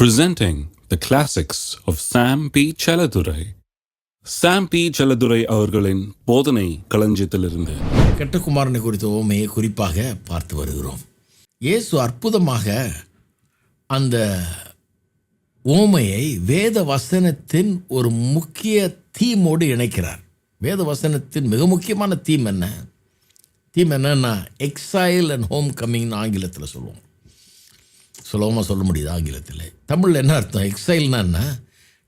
presenting the classics of Sam P. Chaladurai. Sam P Chelladurai அவர்களின் போதனை களஞ்சியத்திலிருந்து. கெட்டகுமாரனை குறித்த ஓமையை குறிப்பாக பார்த்து வருகிறோம். இயேசு அற்புதமாக அந்த ஓமையை வேத வசனத்தின் ஒரு முக்கிய தீமோடு இணைக்கிறார். வேத வசனத்தின் மிக முக்கியமான தீம் என்ன? தீம் என்னன்னா எக்ஸைல் அண்ட் ஹோம் கம்மிங்னு ஆங்கிலத்தில் சொல்லுவோம். சுலபமாக சொல்ல முடியுது ஆங்கிலத்தில். தமிழில் என்ன அர்த்தம்? எக்ஸைல்னா என்ன?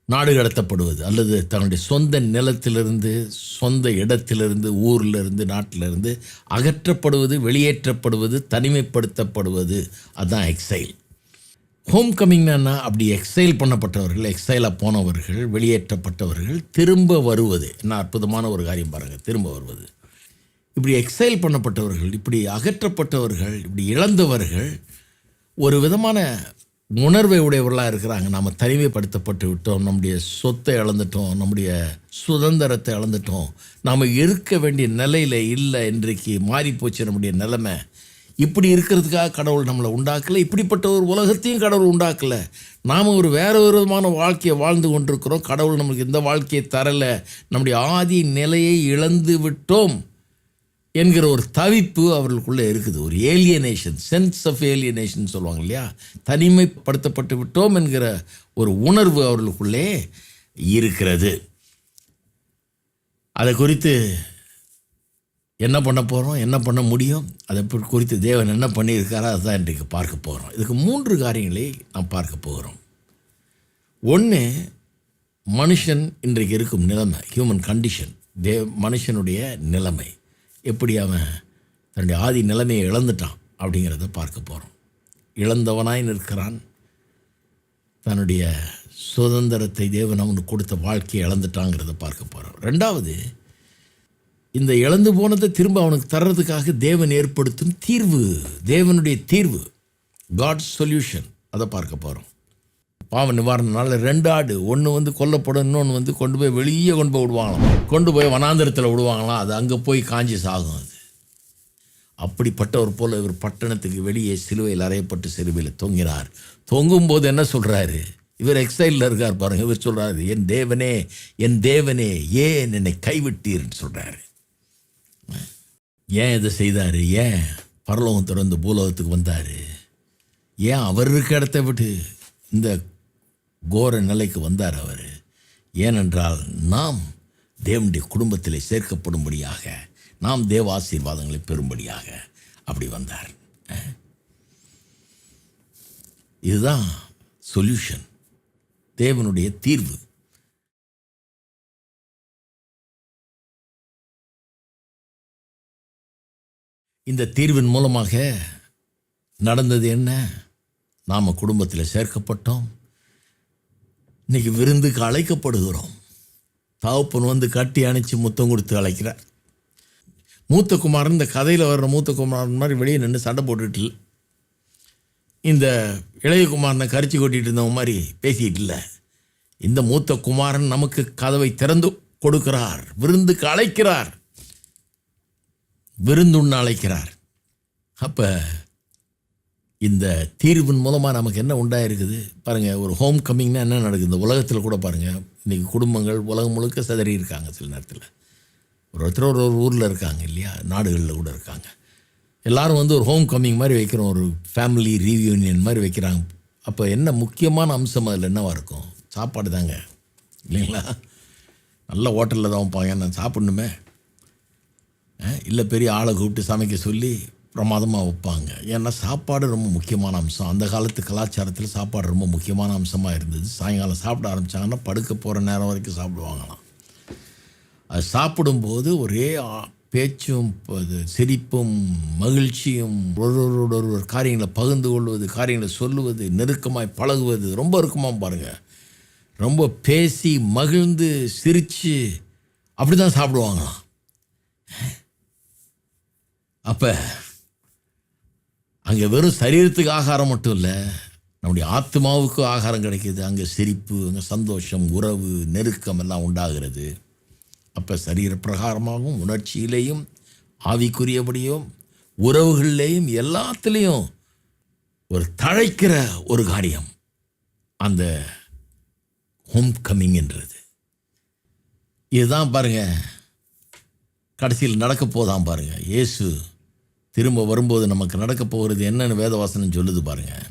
நாடு கடத்தப்படுவது அல்லது தன்னுடைய சொந்த நிலத்திலிருந்து சொந்த இடத்திலிருந்து ஊர்லேருந்து நாட்டிலிருந்து அகற்றப்படுவது வெளியேற்றப்படுவது தனிமைப்படுத்தப்படுவது. அதுதான் எக்ஸைல் ஹோம் கம்மிங்னா அப்படி எக்ஸைல் பண்ணப்பட்டவர்கள் எக்ஸைலாக போனவர்கள் வெளியேற்றப்பட்டவர்கள் திரும்ப வருவது. என்ன அற்புதமான ஒரு காரியம் பாருங்கள் திரும்ப வருவது. இப்படி எக்ஸைல் பண்ணப்பட்டவர்கள் இப்படி அகற்றப்பட்டவர்கள் இப்படி இழந்தவர்கள் ஒரு விதமான உணர்வை உடையவர்களாக இருக்கிறாங்க. நாம் தனிமைப்படுத்தப்பட்டு விட்டோம். நம்முடைய சொத்தை இழந்துட்டோம். நம்முடைய சுதந்திரத்தை இழந்துட்டோம். நாம் இருக்க வேண்டிய நிலையில் இல்லை. இன்றைக்கு மாறிப்போச்சு நம்முடைய நிலைமை. இப்படி இருக்கிறதுக்காக கடவுள் நம்மளை உண்டாக்கலை. இப்படிப்பட்ட ஒரு உலகத்தையும் கடவுள் உண்டாக்கலை. நாம் ஒரு வேறு ஒரு விதமான வாழ்க்கையை வாழ்ந்து கொண்டிருக்கிறோம். கடவுள் நமக்கு இந்த வாழ்க்கையை தரலை. நம்முடைய ஆதி நிலையை இழந்து விட்டோம். என்கிற ஒரு தவிப்பு அவர்களுக்குள்ளே இருக்குது. ஒரு ஏலியனேஷன் சென்ஸ் ஆஃப் ஏலியனேஷன் சொல்லுவாங்க இல்லையா? தனிமைப்படுத்தப்பட்டு விட்டோம் என்கிற ஒரு உணர்வு அவர்களுக்குள்ளே இருக்கிறது. அதை குறித்து என்ன பண்ண போகிறோம் என்ன பண்ண முடியும்? அதை குறித்து தேவன் என்ன பண்ணியிருக்காரோ அதுதான் இன்றைக்கு பார்க்க போகிறோம் இதுக்கு மூன்று காரியங்களை நாம் பார்க்க போகிறோம். ஒன்று மனுஷன் இன்றைக்கு இருக்கும் நிலைமை ஹியூமன் கண்டிஷன் தே மனுஷனுடைய நிலைமை. எப்படி அவன் தன்னுடைய ஆதி நிலைமையை இழந்துட்டான் அப்படிங்கிறத பார்க்க போகிறோம் இழந்தவனாய் நிற்கிறான். தன்னுடைய சுதந்திரத்தை தேவன் அவனுக்கு கொடுத்த வாழ்க்கையை இழந்துட்டாங்கிறத பார்க்க போகிறோம் ரெண்டாவது இந்த இழந்து போனதை திரும்ப அவனுக்கு தர்றதுக்காக தேவன் ஏற்படுத்தும் தீர்வு தேவனுடைய தீர்வு காட் சொல்யூஷன் அதை பார்க்க போகிறோம் பாவ நிவாரணனால ரெண்டு ஆடு. ஒன்று வந்து கொல்லப்படும் இன்னொன்று வந்து கொண்டு போய் வெளியே கொண்டு போய் விடுவாங்களாம். கொண்டு போய் வனாந்திரத்தில் விடுவாங்களாம். அது அங்கே போய் காஞ்சி சாகும் அது. அப்படிப்பட்டவர் போல் இவர் பட்டணத்துக்கு வெளியே சிலுவையில் அறையப்பட்டு சிலுவையில் தொங்கினார். தொங்கும்போது என்ன சொல்கிறாரு இவர் எக்ஸைலில் இருக்கார் பாருங்க. இவர் சொல்கிறாரு என் தேவனே என் தேவனே ஏன் என்னை கைவிட்டீர்னு சொல்கிறாரு ஏன் இதை செய்தார்? ஏன் பரலோகம் திறந்து பூலோகத்துக்கு வந்தார்? ஏன் அவர் இருக்க இடத்த விட்டு இந்த கோர நிலைக்கு வந்தார் அவர். ஏனென்றால் நாம் தேவனுடைய குடும்பத்தில் சேர்க்கப்படும்படியாக நாம் தேவ ஆசீர்வாதங்களை பெறும்படியாக அப்படி வந்தார். இதுதான் சொல்யூஷன். தேவனுடைய தீர்வு. இந்த தீர்வின் மூலமாக நடந்தது என்ன? நாம் குடும்பத்தில் சேர்க்கப்பட்டோம். இன்றைக்கி விருந்துக்கு அழைக்கப்படுகிறோம். தகப்பன் வந்து கட்டி அணைச்சி முத்தம் கொடுத்து அழைக்கிறார். மூத்த குமாரன் இந்த கதையில் வர்ற மூத்த குமாரன் மாதிரி வெளியே நின்று சண்டை போட்டுட்டு இல்லை. இந்த இளைய குமாரனை கரிச்சு இருந்தவங்க மாதிரி பேசிட்டு இல்லை. இந்த மூத்த குமாரன் நமக்கு கதவை திறந்து கொடுக்கிறார். விருந்துக்கு அழைக்கிறார். விருந்துண்ண அழைக்கிறார். அப்போ இந்த தீர்வின் மூலமாக நமக்கு என்ன உண்டாயிருக்குது? பாருங்கள் ஒரு ஹோம் கம்மிங்னா என்ன நடக்குது? இந்த உலகத்தில் கூட பாருங்கள் இன்றைக்கி குடும்பங்கள் உலகம் முழுக்க சிதறி இருக்காங்க சில நேரத்தில். ஒரு ஒருத்தர் ஒரு ஒரு ஊரில் இருக்காங்க இல்லையா? நாடுகளில் கூட இருக்காங்க. எல்லோரும் வந்து ஒரு ஹோம் கம்மிங் மாதிரி வைக்கிறோம் ஒரு ஃபேமிலி ரீயூனியன் மாதிரி வைக்கிறாங்க. அப்போ என்ன முக்கியமான அம்சம் அதில் என்னவாக இருக்கும்? சாப்பாடு தாங்க இல்லைங்களா? நல்ல ஹோட்டலில் தான் வைப்பாங்க. நான் சாப்பிட்ணுமே. இல்லை பெரிய ஆளை கூப்பிட்டு சமைக்க சொல்லி பிரமாதமாக வைப்பாங்க. ஏன்னா சாப்பாடு ரொம்ப முக்கியமான அம்சம். அந்த காலத்து கலாச்சாரத்தில் சாப்பாடு ரொம்ப முக்கியமான அம்சமாக இருந்தது. சாயங்காலம் சாப்பிட ஆரம்பித்தாங்கன்னா படுக்க போகிற நேரம் வரைக்கும் சாப்பிடுவாங்களாம். அது சாப்பிடும்போது ஒரே பேச்சும் அது சிரிப்பும் மகிழ்ச்சியும் ஒருவரோட ஒரு காரியங்களை பகிர்ந்து கொள்வது காரியங்களை சொல்லுவது நெருக்கமாய் பழகுவது ரொம்ப இருக்குமா பாருங்கள் ரொம்ப பேசி மகிழ்ந்து சிரித்து அப்படி தான் சாப்பிடுவாங்களாம். அப்போ அங்கே வெறும் சரீரத்துக்கு ஆகாரம் மட்டும் இல்லை நம்முடைய ஆத்மாவுக்கு ஆகாரம் கிடைக்கிது. அங்கே சிரிப்பு அங்கே சந்தோஷம் உறவு நெருக்கம் எல்லாம் உண்டாகிறது. அப்போ சரீர பிரகாரமாகவும் உணர்ச்சியிலேயும் ஆவிக்குரியபடியும் உறவுகள்லேயும் எல்லாத்துலேயும் ஒரு தழைக்கிற ஒரு காரியம். அந்த ஹோம் கம்மிங்ன்றது இதுதான் பாருங்கள் கடைசியில் நடக்க போதான் பாருங்க. இயேசு திரும்ப வரும்போது நமக்கு நடக்க போகிறது என்னன்னு வேதவாசனம் சொல்லுது பாருங்கள்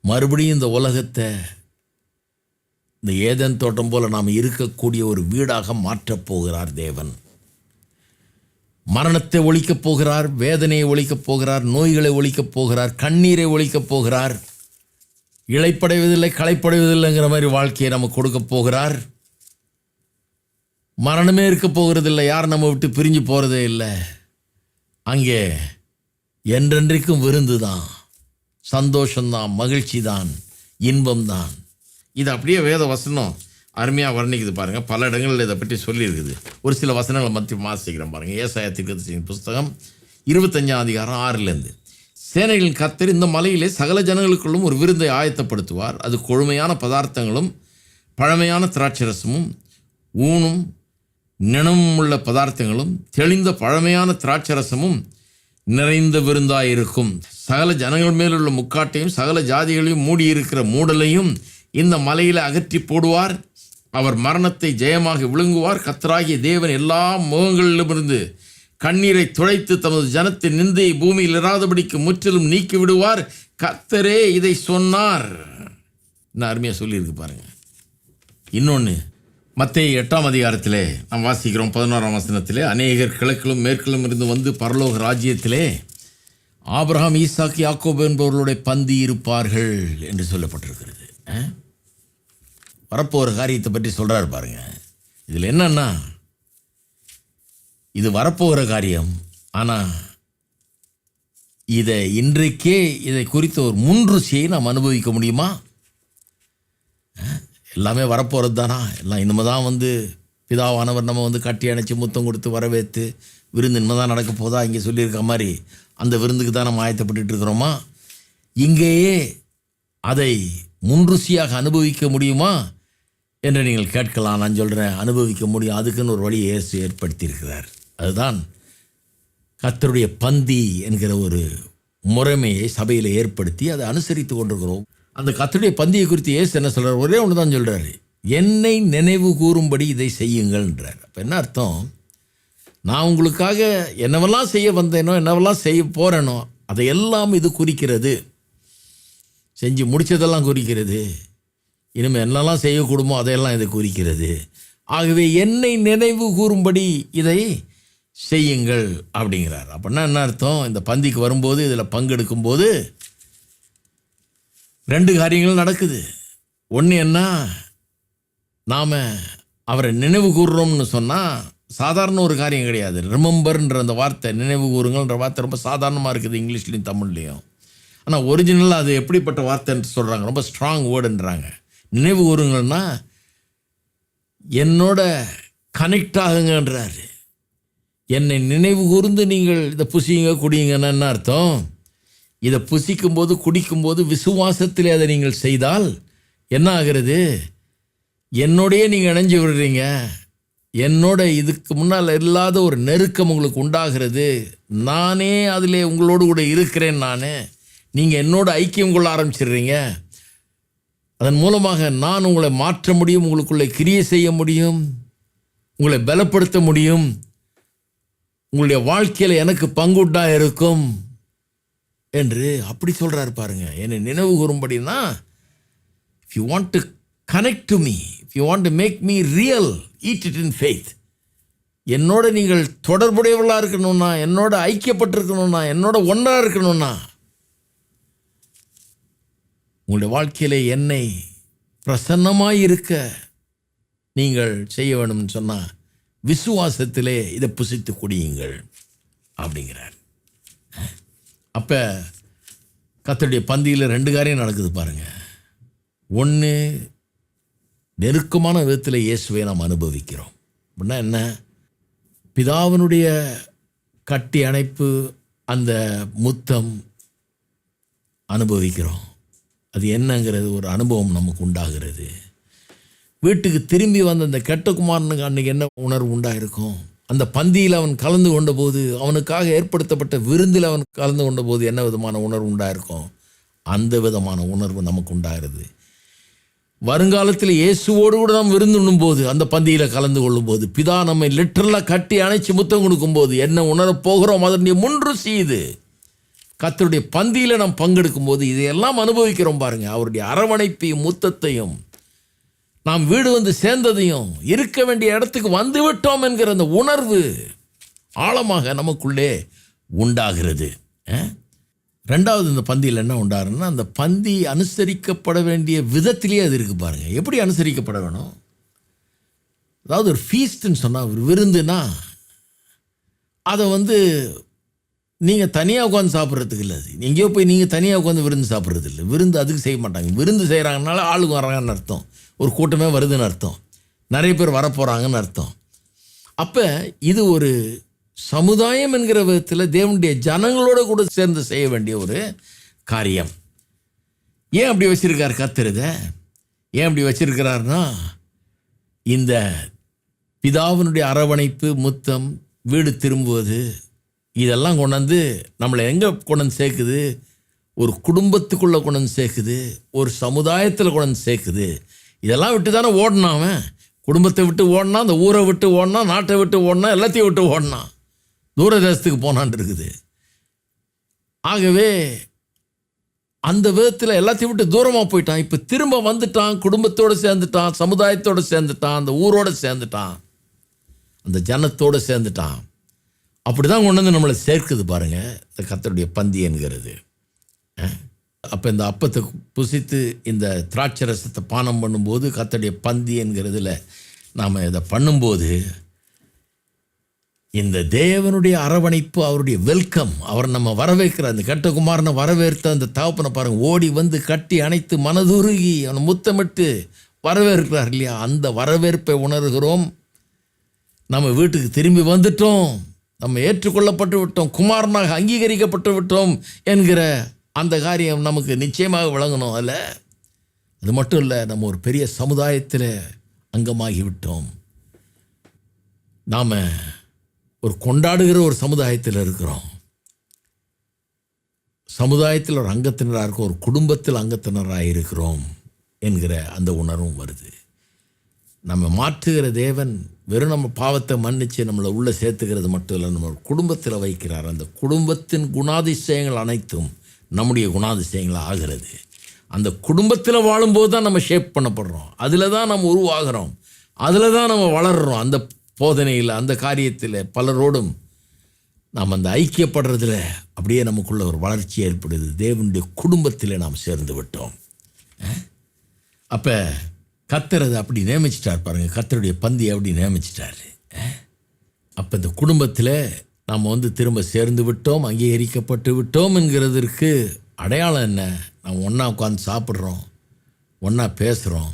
மறுபடியும் இந்த உலகத்தை இந்த ஏதன் தோட்டம் போல் நாம் இருக்கக்கூடிய ஒரு வீடாக மாற்றப் போகிறார் தேவன். மரணத்தை ஒழிக்கப் போகிறார் வேதனையை ஒழிக்கப் போகிறார் நோய்களை ஒழிக்கப் போகிறார் கண்ணீரை ஒழிக்கப் போகிறார். இழைப்படைவதில்லை களைப்படைவதில்லைங்கிற மாதிரி வாழ்க்கையை நமக்கு கொடுக்க போகிறார். மரணமே இருக்க போகிறதில்லை யார் நம்ம விட்டு பிரிஞ்சு போகிறதே இல்லை. அங்கே என்றென்றைக்கும் விருந்து தான் சந்தோஷம்தான் மகிழ்ச்சி தான் இன்பம் தான் இது அப்படியே வேத வசனம் அருமையாக வர்ணிக்குது பாருங்கள் பல இடங்களில் இதை பற்றி சொல்லியிருக்குது. ஒரு சில வசனங்களை மத்திய மாசிக்கிறேன் பாருங்கள் ஏசாய தீர்க்கதரிசியின் புஸ்தகம் இருபத்தஞ்சாம் அதிகாரம் ஆறுலேருந்து. சேனைகளின் கத்தர் இந்த மலையிலே சகல ஜனங்களுக்குள்ளும் ஒரு விருந்தை ஆயத்தப்படுத்துவார். அது கொழுமையான பதார்த்தங்களும் பழமையான திராட்சரசமும் ஊனும் நினமும் உள்ள பதார்த்தங்களும் தெளிந்த பழமையான திராட்சரசமும் நிறைந்த விருந்தாயிருக்கும். சகல ஜனங்கள் மேலுள்ள முக்காட்டையும் சகல ஜாதிகளையும் மூடியிருக்கிற மூடலையும் இந்த மலையில் அகற்றி போடுவார். அவர் மரணத்தை ஜெயமாக விழுங்குவார். கத்தராகிய தேவன் எல்லா முகங்களிலுமிருந்து கண்ணீரை துடைத்து தமது ஜனத்தின் நிந்தையை பூமியில் இராதபடிக்கு முற்றிலும் நீக்கி விடுவார் கத்தரே இதை சொன்னார். என்ன அருமையாக சொல்லியிருக்கு பாருங்க. இன்னொன்று மத்திய எட்டாம் அதிகாரத்திலே நாம் வாசிக்கிறோம் பதினோராம் வசனத்திலே அநேகர் கிழக்கிலும் மேற்கிலும் இருந்து வந்து பரலோக ராஜ்யத்திலே ஆபிரகாம் ஈசாக்கு யாக்கோப் என்பவர்களுடைய பந்தி இருப்பார்கள் என்று சொல்லப்பட்டிருக்கிறது. வரப்போகிற காரியத்தை பற்றி சொல்கிறார் பாருங்க. இதில் என்னன்னா இது வரப்போகிற காரியம் ஆனால் இதை இன்றைக்கே இதை குறித்த ஒரு முன்ருசியை நாம் அனுபவிக்க முடியுமா? எல்லாமே வரப்போகிறது தானா எல்லாம் இனிமே தான் வந்து பிதாவானவர் நம்ம வந்து கட்டி அணைச்சி முத்தம் கொடுத்து வரவேற்று விருந்து இனிமே தான் நடக்க போதா? இங்கே சொல்லியிருக்க மாதிரி அந்த விருந்துக்கு தான் நம்ம ஆயத்தப்பட்டுட்டு இருக்கிறோமா? இங்கேயே அதை முன்ருசியாக அனுபவிக்க முடியுமா? என்று நீங்கள் கேட்கலாம். நான் சொல்கிறேன் அனுபவிக்க முடியும். அதுக்குன்னு ஒரு வழியை இயேசு ஏற்படுத்தியிருக்கிறார். அதுதான் கத்தருடைய பந்தி என்கிற ஒரு முறைமையை சபையில் ஏற்படுத்தி அதை அனுசரித்து கொண்டிருக்கிறோம். அந்த கத்துடைய பந்தியை குறித்து ஏசு என்ன சொல்கிறார் ஒரே ஒன்று தான் சொல்கிறாரு என்னை நினைவு கூறும்படி இதை செய்யுங்கள்ன்றார் அப்போ என்ன அர்த்தம்? நான் உங்களுக்காக என்னவெல்லாம் செய்ய வந்தேனோ என்னவெல்லாம் செய்ய போகிறேனோ அதையெல்லாம் இது குறிக்கிறது. செஞ்சு முடித்ததெல்லாம் குறிக்கிறது. இனிமேல் என்னெல்லாம் செய்யக்கூடுமோ அதையெல்லாம் இது குறிக்கிறது. ஆகவே என்னை நினைவு கூறும்படி இதை செய்யுங்கள் அப்படிங்கிறார். அப்படின்னா என்ன அர்த்தம்? இந்த பந்திக்கு வரும்போது இதில் பங்கெடுக்கும்போது ரெண்டு காரியங்கள் நடக்குது. ஒன்று என்ன நாம் அவரை நினைவு கூறுறோம்னு சொன்னால் சாதாரண ஒரு காரியம் கிடையாது. ரிமெம்பர்ன்ற அந்த வார்த்தை நினைவு கூறுங்கள்ன்ற வார்த்தை ரொம்ப சாதாரணமாக இருக்குது இங்கிலீஷ்லேயும் தமிழ்லேயும். ஆனால் ஒரிஜினலாக அது எப்படிப்பட்ட வார்த்தைன்னு சொல்கிறாங்க ரொம்ப ஸ்ட்ராங் வேர்டுன்றாங்க நினைவு கூறுங்கள்னா என்னோட கனெக்ட் ஆகுங்கன்றாரு. என்னை நினைவு கூர்ந்து நீங்கள் இதை புசியுங்க குடியுங்கன்னா என்ன அர்த்தம்? இதை புசிக்கும்போது குடிக்கும்போது விசுவாசத்தில் அதை நீங்கள் செய்தால் என்ன ஆகிறது என்னோடையே நீங்கள் இணைஞ்சு விடுறீங்க. என்னோட இதுக்கு முன்னால் இல்லாத ஒரு நெருக்கம் உங்களுக்கு உண்டாகிறது. நானே அதில் உங்களோடு கூட இருக்கிறேன் நான். நீங்கள் என்னோட ஐக்கியம் கொள்ள ஆரம்பிச்சிடுறீங்க. அதன் மூலமாக நான் உங்களை மாற்ற முடியும் உங்களுக்குள்ளே கிரியை செய்ய முடியும் உங்களை பலப்படுத்த முடியும். உங்களுடைய வாழ்க்கையில் எனக்கு பங்குட்டாக இருக்கும் என்று அப்படி சொல்கிறார் பாருங்க. என்னை நினைவு கூறும்படினா if you want to connect to me if you want to make me real eat it in faith என்னோட நீங்கள் தொடர்புடையவர்களாக இருக்கணும்னா என்னோட ஐக்கியப்பட்டிருக்கணும்னா என்னோட ஒன்றா இருக்கணும்னா உங்களுடைய வாழ்க்கையில் என்னை பிரசன்னமாக இருக்க நீங்கள் செய்ய வேணும்னு சொன்னால் விசுவாசத்திலே இதை புசித்து குடியுங்கள் அப்படிங்கிறார். அப்போ கத்தருடைய பந்தியில் ரெண்டு காரியம் நடக்குது பாருங்கள் ஒன்று நெருக்கமான விதத்தில் இயேசுவை நாம் அனுபவிக்கிறோம். அப்படின்னா என்ன? பிதாவினுடைய கட்டி அணைப்பு அந்த முத்தம் அனுபவிக்கிறோம். அது என்னங்கிறது ஒரு அனுபவம் நமக்கு உண்டாகிறது. வீட்டுக்கு திரும்பி வந்த அந்த கெட்ட குமாரனுக்கு அன்றைக்கி என்ன உணர்வு உண்டாக இருக்கும் அந்த பந்தியில் அவன் கலந்து கொண்ட போது அவனுக்காக ஏற்படுத்தப்பட்ட விருந்தில் அவன் கலந்து கொண்ட போது என்ன விதமான உணர்வு உண்டாயிருக்கும்? அந்த விதமான உணர்வு நமக்கு உண்டாகிறது. வருங்காலத்தில் இயேசுவோடு கூட நாம் விருந்துண்ணும் போது அந்த பந்தியில் கலந்து கொள்ளும் போது பிதா நம்மை லிட்டரலாக கட்டி அணைச்சி முத்தம் கொடுக்கும்போது என்ன உணரப் போகிறோம்? அதனுடைய முன்று செய்து கத்தருடைய பந்தியில் நாம் பங்கெடுக்கும் போது இதையெல்லாம் அனுபவிக்கிறோம் பாருங்கள் அவருடைய அரவணைப்பையும் முத்தத்தையும் நாம் வீடு வந்து சேர்ந்ததையும் இருக்க வேண்டிய இடத்துக்கு வந்து விட்டோம் என்கிற அந்த உணர்வு ஆழமாக நமக்குள்ளே உண்டாகிறது. ரெண்டாவது இந்த பந்தியில் என்ன உண்டாருன்னா அந்த பந்தி அனுசரிக்கப்பட வேண்டிய விதத்திலேயே அது இருக்குது பாருங்க. எப்படி அனுசரிக்கப்பட வேணும்? அதாவது ஒரு ஃபீஸ்ட்டுன்னு சொன்னால் ஒரு விருந்துனா அதை வந்து நீங்கள் தனியாக உட்காந்து சாப்பிட்றதுக்கு இல்லை அது. எங்கேயோ போய் நீங்கள் தனியாக உட்காந்து விருந்து சாப்பிட்றது இல்லை விருந்து அதுக்கு செய்ய மாட்டாங்க. விருந்து செய்கிறாங்கனால ஆளுங்க வராங்கன்னு அர்த்தம். ஒரு கூட்டமே வருதுன்னு அர்த்தம். நிறைய பேர் வரப்போகிறாங்கன்னு அர்த்தம். அப்போ இது ஒரு சமுதாயம் என்கிற விதத்தில் தேவனுடைய ஜனங்களோட கூட சேர்ந்து செய்ய வேண்டிய ஒரு காரியம். ஏன் அப்படி வச்சுருக்கார் கத்துறத ஏன் அப்படி வச்சுருக்கிறாருன்னா இந்த பிதாவினுடைய அரவணைப்பு முத்தம் வீடு திரும்புவது இதெல்லாம் கொண்டாந்து நம்மளை எங்கே கொண்டாந்து சேர்க்குது? ஒரு குடும்பத்துக்குள்ளே கொண்டாந்து சேர்க்குது ஒரு சமுதாயத்தில் கொண்டாந்து சேர்க்குது. இதெல்லாம் விட்டு தானே ஓடினான் அவன்? குடும்பத்தை விட்டு ஓடினா அந்த ஊரை விட்டு ஓடினா நாட்டை விட்டு ஓடினா எல்லாத்தையும் விட்டு ஓடினான் தூர தேசத்துக்கு போனான் இருக்குது. ஆகவே அந்த விதத்தில் எல்லாத்தையும் விட்டு தூரமாக போயிட்டான். இப்போ திரும்ப வந்துட்டான் குடும்பத்தோடு சேர்ந்துட்டான் சமுதாயத்தோடு சேர்ந்துட்டான் அந்த ஊரோடு சேர்ந்துட்டான் அந்த ஜனத்தோடு சேர்ந்துட்டான். அப்படி தான் கொண்டு வந்து நம்மளை சேர்க்குது பாருங்கள் இந்த கத்தருடைய பந்தி என்கிறது. அப்போ இந்த அப்பத்தை புசித்து இந்த திராட்சை ரசத்தை பானம் பண்ணும்போது கத்தடைய பந்தி என்கிறதுல நாம் இதை பண்ணும்போது இந்த தேவனுடைய அரவணைப்பு அவருடைய வெல்கம் அவர் நம்ம வரவேற்கிற அந்த கெட்டகுமாரனை வரவேற்ற அந்த தகப்பனை பாருங்க. ஓடி வந்து கட்டி அணைத்து மனதுருகி அவனை முத்தமிட்டு வரவேற்கிறார் இல்லையா? அந்த வரவேற்பை உணர்கிறோம். நம்ம வீட்டுக்கு திரும்பி வந்துட்டோம். நம்ம ஏற்றுக்கொள்ளப்பட்டு விட்டோம். குமாரனாக அங்கீகரிக்கப்பட்டு விட்டோம் என்கிற அந்த காரியம் நமக்கு நிச்சயமாக விளங்கணும் அதில் அது மட்டும் இல்லை நம்ம ஒரு பெரிய சமுதாயத்தில் அங்கமாகிவிட்டோம். நாம் ஒரு கொண்டாடுகிற ஒரு சமுதாயத்தில் இருக்கிறோம். சமுதாயத்தில் ஒரு அங்கத்தினராக இருக்கோம் ஒரு குடும்பத்தில் அங்கத்தினராக இருக்கிறோம் என்கிற அந்த உணர்வும் வருது. நம்ம மாற்றுகிற தேவன் வெறும் நம்ம பாவத்தை மன்னித்து நம்மளை உள்ளே சேர்த்துக்கிறது மட்டும் இல்லை நம்ம ஒரு குடும்பத்தில் வைக்கிறார். அந்த குடும்பத்தின் குணாதிசயங்கள் அனைத்தும் நம்முடைய குணாதிசயங்களாக ஆகிறது. அந்த குடும்பத்தில் வாழும்போது தான் நம்ம ஷேப் பண்ணப்படுறோம். அதில் தான் நம்ம உருவாகிறோம். அதில் தான் நம்ம வளர்கிறோம் அந்த போதனையில் அந்த காரியத்தில் பலரோடும் நாம் அந்த ஐக்கியப்படுறதுல அப்படியே நமக்குள்ள ஒரு வளர்ச்சி ஏற்படுது. தேவனுடைய குடும்பத்தில் நாம் சேர்ந்து விட்டோம். அப்போ கத்தரது அப்படி நியமிச்சிட்டார் பாருங்கள் கத்தருடைய பந்தி அப்படி நியமிச்சிட்டார். அப்போ இந்த குடும்பத்தில் நாம் வந்து திரும்ப சேர்ந்து விட்டோம் அங்கீகரிக்கப்பட்டு விட்டோம் என்கிறதற்கு அடையாளம் என்ன? நாம் ஒன்றா உட்காந்து சாப்பிட்றோம் ஒன்றா பேசுகிறோம்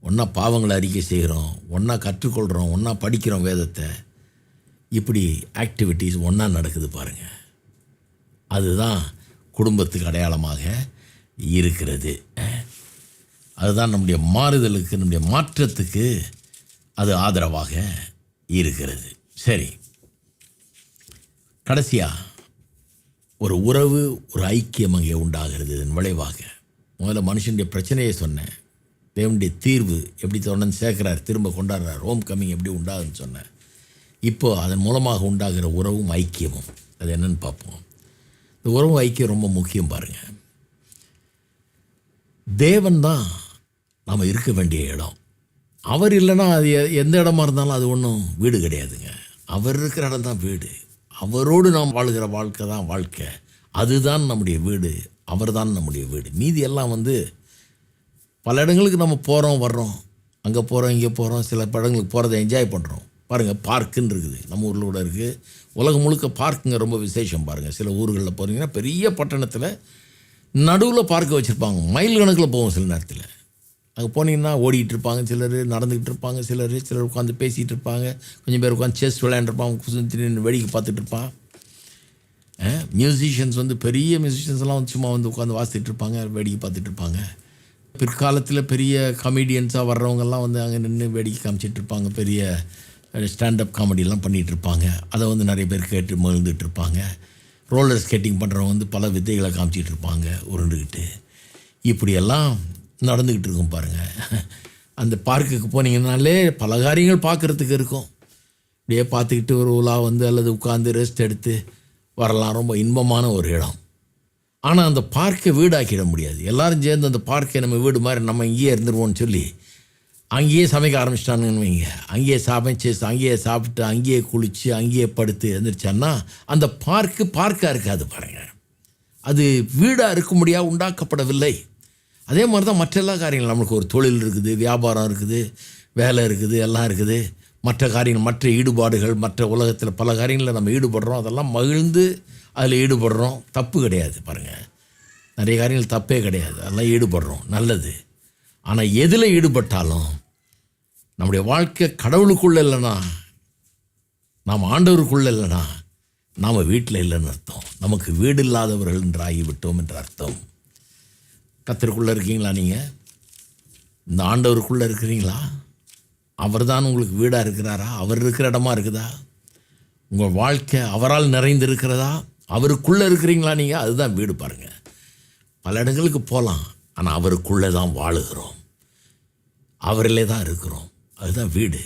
ஒன்றா பாவங்களை அறிக்கை செய்கிறோம் ஒன்றா கற்றுக்கொள்கிறோம் ஒன்றா படிக்கிறோம் வேதத்தை. இப்படி ஆக்டிவிட்டீஸ் ஒன்றா நடக்குது பாருங்கள் அதுதான் குடும்பத்துக்கு அடையாளமாக இருக்கிறது. அதுதான் நம்முடைய மாறுதலுக்கு நம்முடைய மாற்றத்துக்கு அது ஆதரவாக இருக்கிறது. சரி. கடைசியாக ஒரு உறவு ஒரு ஐக்கியம் அங்கே உண்டாகிறது இதன் விளைவாக. முதல்ல மனுஷனுடைய பிரச்சனையை சொன்னேன். தேவனுடைய தீர்வு எப்படி தொடர்ந்து சேர்க்குறாரு திரும்ப கொண்டாடுறார் ஹோம் கம்மிங் எப்படி உண்டாகுன்னு சொன்னேன். இப்போ அதன் மூலமாக உண்டாகிற உறவும் ஐக்கியமும். அது என்னன்னு பார்ப்போம். இந்த உறவும் ஐக்கியம் ரொம்ப முக்கியம் பாருங்கள் தேவன் தான் நாம் இருக்க வேண்டிய இடம். அவர் இல்லைன்னா அது எந்த இடமா இருந்தாலும் அது ஒன்றும் வீடு கிடையாதுங்க. அவர் இருக்கிற இடம் தான் வீடு. அவரோடு நாம் வாழ்கிற வாழ்க்கை தான் வாழ்க்கை. அதுதான் நம்முடைய வீடு. அவர் தான் நம்முடைய வீடு. மீதி எல்லாம் வந்து பல இடங்களுக்கு நம்ம போகிறோம் வர்றோம். அங்கே போகிறோம் இங்கே போகிறோம் சில இடங்களுக்கு போகிறத என்ஜாய் பண்ணுறோம் பாருங்கள் பார்க்குன்னு இருக்குது. நம்ம ஊரில் கூட இருக்குது உலகம் முழுக்க பார்க்குங்க ரொம்ப விசேஷம் பாருங்கள் சில ஊர்களில் போகிறீங்கன்னா பெரிய பட்டணத்தில் நடுவில் பார்க்க வச்சுருப்பாங்க. மைல் கணக்கில் போவோம் சில நேரத்தில். அங்கே போனீங்கன்னா ஓடிக்கிட்டு இருப்பாங்க. சிலர் நடந்துக்கிட்டு இருப்பாங்க. சிலர் சிலர் உட்காந்து பேசிகிட்டு இருப்பாங்க. கொஞ்சம் பேர் உட்காந்து செஸ் விளையாண்டுருப்பாங்க. சுற்றி நின்று வேடிக்கை பார்த்துட்டு இருப்பான் மியூசிஷியன்ஸ் வந்து பெரிய மியூசிஷியன்ஸ்லாம் வந்து சும்மா வந்து உட்காந்து வாசித்துட்டு இருப்பாங்க. வேடிக்கை பார்த்துட்டு இருப்பாங்க. பிற்காலத்தில் பெரிய கமெடியன்ஸாக வர்றவங்கெல்லாம் வந்து அங்கே நின்று வேடிக்கை காமிச்சிட்டு இருப்பாங்க. பெரிய ஸ்டாண்டப் காமெடியெல்லாம் பண்ணிகிட்டு இருப்பாங்க. அதை வந்து நிறைய பேர் கேட்டு மகிழ்ந்துட்டு இருப்பாங்க. ரோலர் ஸ்கேட்டிங் பண்ணுறவங்க வந்து பல வித்தைகளை காமிச்சிட்டு இருப்பாங்க. உருண்டுக்கிட்டு இப்படியெல்லாம் நடந்துக்கிட்டு இருக்கும் பாருங்கள் அந்த பார்க்குக்கு போனீங்கன்னாலே பல காரியங்கள் பார்க்குறதுக்கு இருக்கும். அப்படியே பார்த்துக்கிட்டு ஒரு உலா வந்து அல்லது உட்காந்து ரெஸ்ட் எடுத்து வரலாம். ரொம்ப இன்பமான ஒரு இடம். ஆனால் அந்த பார்க்கை வீடாக்கிட முடியாது. எல்லாரும் சேர்ந்து அந்த பார்க்கை நம்ம வீடு மாதிரி நம்ம இங்கேயே இருந்துருவோம்னு சொல்லி அங்கேயே சமைக்க ஆரம்பிச்சிட்டானுங்கன்னு வைங்க. அங்கேயே சமைச்சு அங்கேயே சாப்பிட்டு அங்கேயே குளித்து அங்கேயே படுத்து எழுந்திரிச்சான்னா அந்த பார்க்கு பார்க்காக இருக்காது பாருங்கள் அது வீடாக இருக்கும்படியாக உண்டாக்கப்படவில்லை. அதே மாதிரி தான் மற்ற எல்லா காரியங்களும். நம்மளுக்கு ஒரு தொழில் இருக்குது வியாபாரம் இருக்குது வேலை இருக்குது எல்லாம் இருக்குது. மற்ற காரியங்கள் மற்ற ஈடுபாடுகள் மற்ற உலகத்தில் பல காரியங்களில் நம்ம ஈடுபடுறோம். அதெல்லாம் மகிழ்ந்து அதில் ஈடுபடுறோம். தப்பு கிடையாது பாருங்கள் நிறைய காரியங்கள் தப்பே கிடையாது. அதெல்லாம் ஈடுபடுறோம். நல்லது. ஆனால் எதில் ஈடுபட்டாலும் நம்முடைய வாழ்க்கை கடவுளுக்குள்ளே இல்லைன்னா நாம் ஆண்டவருக்குள்ளே இல்லைனா நாம் வீட்டில் இல்லைன்னு அர்த்தம். நமக்கு வீடு இல்லாதவர்கள் என்று ஆகிவிட்டோம் என்ற அர்த்தம். கத்தருக்குள்ளே இருக்கீங்களா நீங்கள் இந்த ஆண்டவருக்குள்ளே இருக்கிறீங்களா? அவர் தான் உங்களுக்கு வீடாக இருக்கிறாரா? அவர் இருக்கிற இடமா இருக்குதா? உங்கள் வாழ்க்கை அவரால் நிறைந்திருக்கிறதா? அவருக்குள்ளே இருக்கிறீங்களா நீங்கள் அதுதான் வீடு பாருங்கள் பல இடங்களுக்கு போகலாம் ஆனால் அவருக்குள்ளே தான் வாழுகிறோம். அவரிலே தான் இருக்கிறோம். அதுதான் வீடு.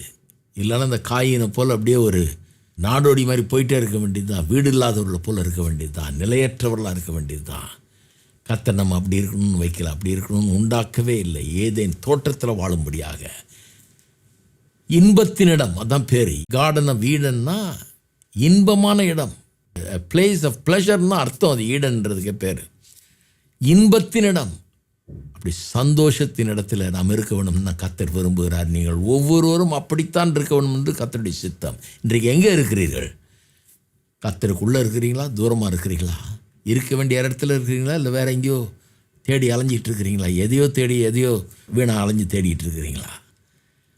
இல்லைன்னா இந்த காயினை போல் அப்படியே ஒரு நாடோடி மாதிரி போயிட்டே இருக்க வேண்டியது தான் வீடு இல்லாதவர்களை போல் இருக்க வேண்டியது தான் நிலையற்றவர்களாக இருக்க வேண்டியது தான் கத்தை நம்ம அப்படி இருக்கணும்னு வைக்கல அப்படி இருக்கணும்னு உண்டாக்கவே இல்லை. ஏதேன் தோற்றத்தில் வாழும்படியாக. இன்பத்தினிடம் அதான் பேர். கார்டன் ஆஃப் ஈடன்னா இன்பமான இடம். பிளேஸ் ஆஃப் ப்ளஷர்னு அர்த்தம் அது ஈடன்றதுக்கே பேர். இன்பத்தினிடம் அப்படி சந்தோஷத்தின் இடத்துல நாம் இருக்க வேணும்னு கத்தர் விரும்புகிறார். நீங்கள் ஒவ்வொருவரும் அப்படித்தான் இருக்க வேணும் என்று கத்தருடைய சித்தம். இன்றைக்கு எங்கே இருக்கிறீர்கள்? கத்தருக்குள்ளே இருக்கிறீங்களா? தூரமாக இருக்கிறீங்களா இருக்க வேண்டிய இடத்துல இருக்கிறீங்களா? இல்லை வேற எங்கேயோ தேடி அலைஞ்சிட்டு இருக்கிறீங்களா? எதையோ தேடி எதையோ வீணாக அலைஞ்சு தேடிட்டு இருக்கிறீங்களா?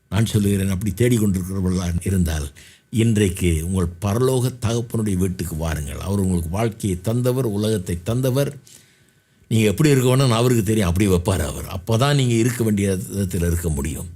நான் சொல்லுகிறேன் அப்படி தேடிக்கொண்டிருக்கிறவர்களாக இருந்தால் இன்றைக்கு உங்கள் பரலோக தகப்பனுடைய வீட்டுக்கு வாருங்கள். அவர் உங்களுக்கு வாழ்க்கையை தந்தவர் உலகத்தை தந்தவர். நீங்கள் எப்படி இருக்கணும்னு அவருக்கு தெரியும். அப்படி வைப்பார் அவர். அப்போ தான் நீங்கள் இருக்க வேண்டிய விதத்தில் இருக்க முடியும்.